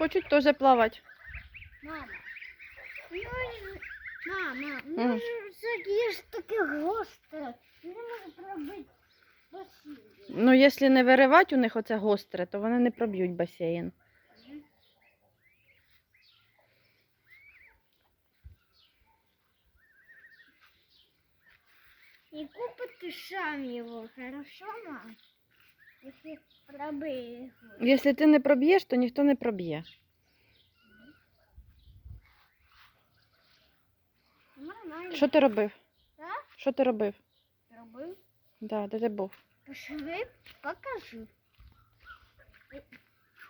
хочуть теж плавати. Мама. Ну, мама, ну ж це ж таке гостре. Не можу пробити басейн. Ну, якщо не виривати у них оце гостре, то вони не проб'ють басейн. И купите сам его, хорошо, мам? Якщо ти не проб'єш, то ніхто не проб'є. Що ти робив? Що ти робив? Пробуй. Да, де ти був? Пошли, покажу.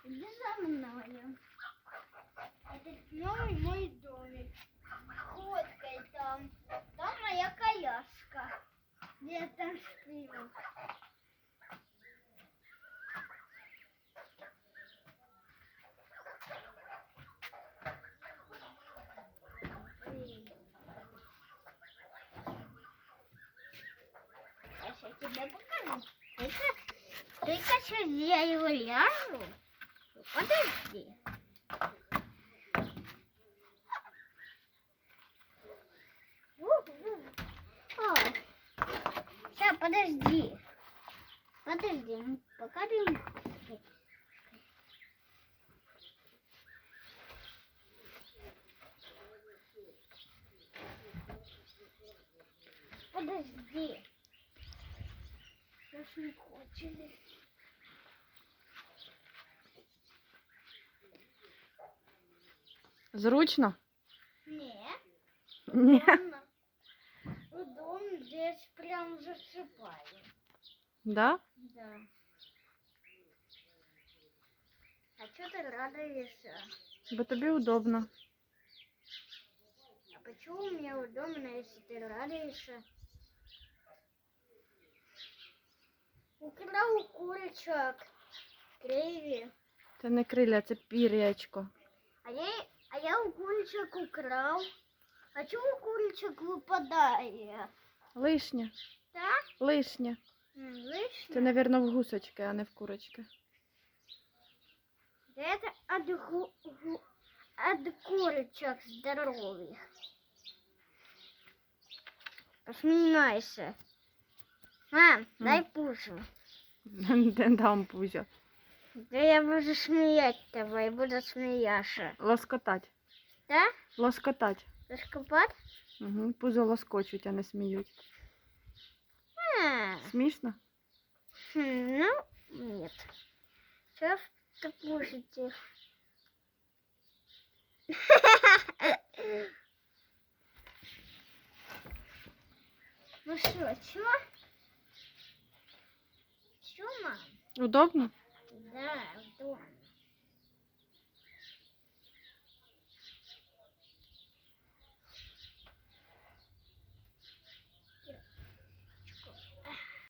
Иди за мною. Это новый мой Тебе покажу. Только, только сейчас я его ляжу. Подожди. Сейчас, подожди. Подожди, ну, пока. Подожди. Не хочет. Зручно? Нет. Ні. Удобно. Здесь прям засыпаю. Да? Да. А что ты радуешься? Бо тобі удобно. А почему мне удобно, если ты радуешься? Украл курочек. Креви. Це не криля, це пір'ячко. А я, а я у курочек украл. А чего у курочек выпадает? Лишнє, Да? лишнє. М, Лишнее? Це, мабуть, в гусочки, а не в курочки. Да это от, гу- гу- от курочек здоровых. Посмейся. Мам, дай пушу. Не дам пузо. Да я буду смеять тобой, буду смеяться. Лоскотать. Да? Лоскотать. Раскопать? Угу. Пузо лоскочуть, а не сміють. А, Смішно? хм, ну, нет. Сейчас кушайте. Ну что, чё? Удобно? Да, удобно.